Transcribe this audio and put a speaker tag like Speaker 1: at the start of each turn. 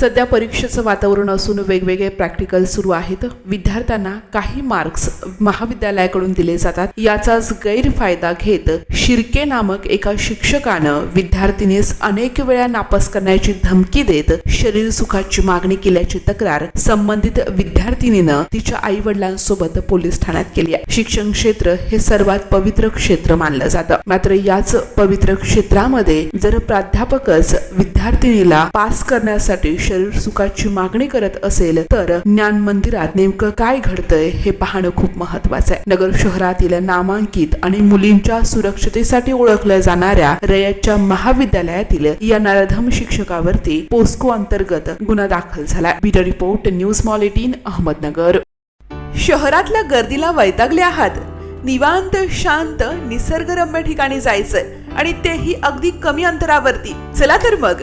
Speaker 1: सध्या परीक्षेचं वातावरण असून वेगवेगळे प्रॅक्टिकल सुरू आहेत. विद्यार्थ्यांना काही मार्क्स महाविद्यालयाकडून दिले जातात. याचाच गैरफायदा घेत शिर्के नामक एका शिक्षकानं विद्यार्थिनीस अनेक वेळा नापास करण्याची धमकी देत शरीर सुखाची मागणी केल्याची तक्रार संबंधित विद्यार्थिनीनं तिच्या आई वडिलांसोबत पोलीस ठाण्यात केली आहे. शिक्षण क्षेत्र हे सर्वात पवित्र क्षेत्र मानलं जातं. मात्र याच पवित्र क्षेत्रामध्ये जर प्राध्यापकच विद्यार्थिनीला पास करण्यासाठी शरीर सुखाची मागणी करत असेल तर ज्ञान मंदिरात नेमकं काय घडतंय हे पाहणं खूप महत्वाचं आहे. नगर शहरातील नामांकित आणि मुलींच्या सुरक्षतेसाठी ओळखल्या जाणाऱ्या रयतच्या महाविद्यालयातील या नराधम शिक्षकावरती पोस्को अंतर्गत गुन्हा दाखल झाला ब्युरो रिपोर्ट न्यूज मॉल एटीन अहमदनगर. शहरातल्या गर्दीला वैतागले आहात. निवांत शांत निसर्गरम्य ठिकाणी जायचंय आणि तेही अगदी कमी अंतरावरती. चला तर मग.